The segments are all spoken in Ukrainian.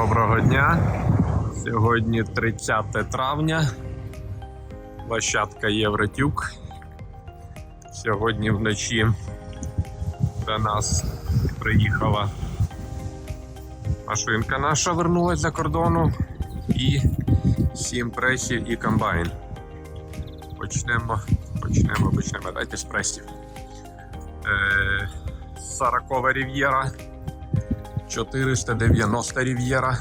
Доброго дня. Сьогодні 30 травня. Площадка Євротюк. Сьогодні вночі до нас приїхала машинка наша, вернулась за кордону. І сім пресів і комбайн. Почнемо, почнемо, почнемо. Дайте з пресів. Е, 40 рів'єра. 490 рів'єра.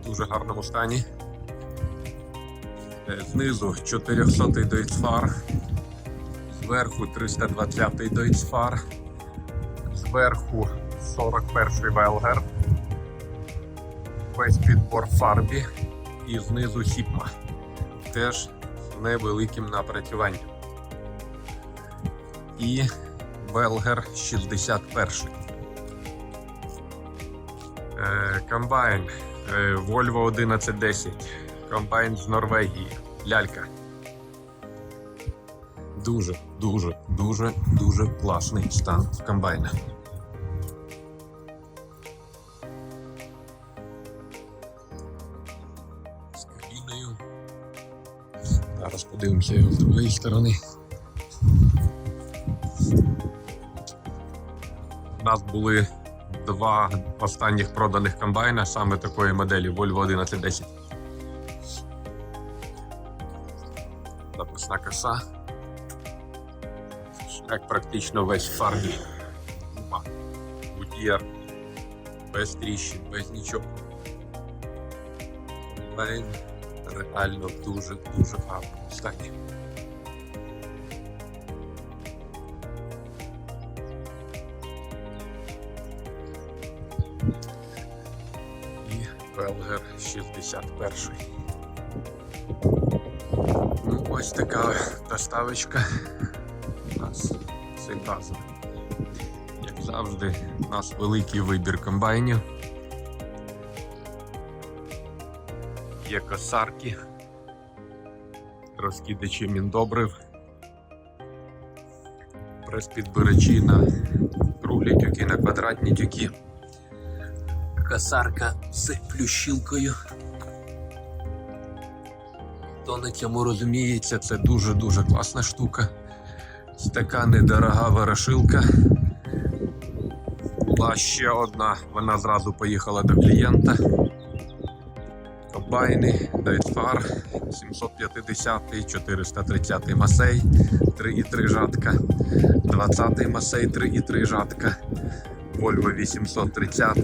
В дуже гарному стані. Е, Знизу 400 Deutz зверху 320 Deutz зверху 41-й Велгер. Весь підбор фарбі і знизу Сіпма. Теж з невеликим напрацюванням. І Белгер 61. Е, комбайн е, Volvo 1110. Комбайн з Норвегії. Лялька. Дуже, дуже, дуже, дуже класний стан комбайна. З кабіною. Зараз подивимося його з другої сторони. У нас були два останніх проданих комбайна саме такої моделі Volvo 1110. Записна коса. Як практично весь в фарбі. Гума, без тріщин, без нічого. Комбайн реально дуже-дуже гарному стані. І Велгер 61. Ну, ось така доставочка у нас разом. Як завжди, у нас великий вибір комбайнів. Є косарки, розкидачі міндобрив, прес-підбирачі на круглі тюки, на квадратні тюки касарка з плющилкою. Хто на цьому розуміється, це дуже-дуже класна штука. Така недорога ворошилка. Була ще одна, вона зразу поїхала до клієнта. Комбайни, Дайтфар 750, 430 масей, 3,3 жатка, 20 масей, 3,3 жатка. Volvo 830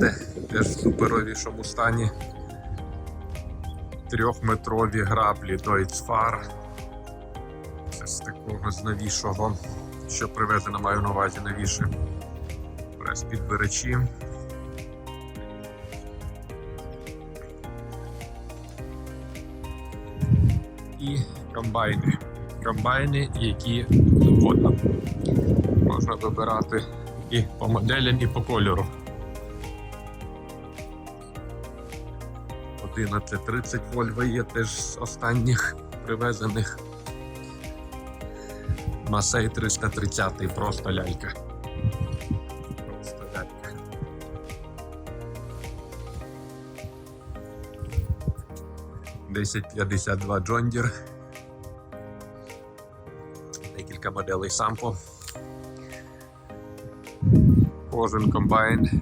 теж в суперовішому стані. Трьохметрові граблі Deutz Fahr. Це з такого з новішого, що привезено маю на увазі новіше. Прес підбирачі. І комбайни. Комбайни, які завгодно. Можна вибирати і по моделям, і по кольору. 1130 Volvo є теж з останніх привезених. Масей 330 просто лялька. Просто лялька. Десять п'ятдесят два Джондір. Декілька моделей сампо. Кожен комбайн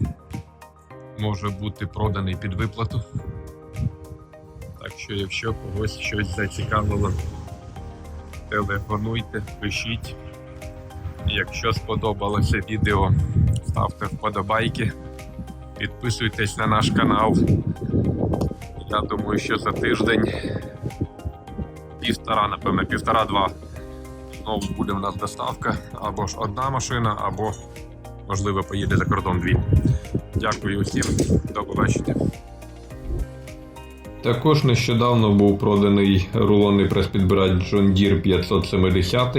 може бути проданий під виплату. Так що, якщо когось щось зацікавило, телефонуйте, пишіть. Якщо сподобалося відео, ставте вподобайки, підписуйтесь на наш канал. Я думаю, що за тиждень півтора, напевно, півтора-два знову буде в нас доставка. Або ж одна машина, або, можливо, поїде за кордон дві. Дякую усім, до побачення. Також нещодавно був проданий рулонний прес-підбирач John Deere 570.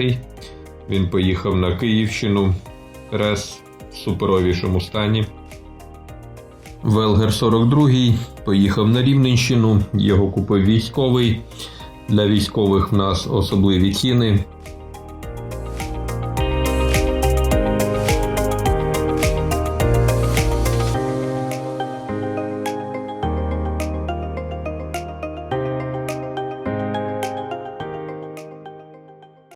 Він поїхав на Київщину. Прес в суперовішому стані. Велгер 42 поїхав на Рівненщину. Його купив військовий. Для військових в нас особливі ціни.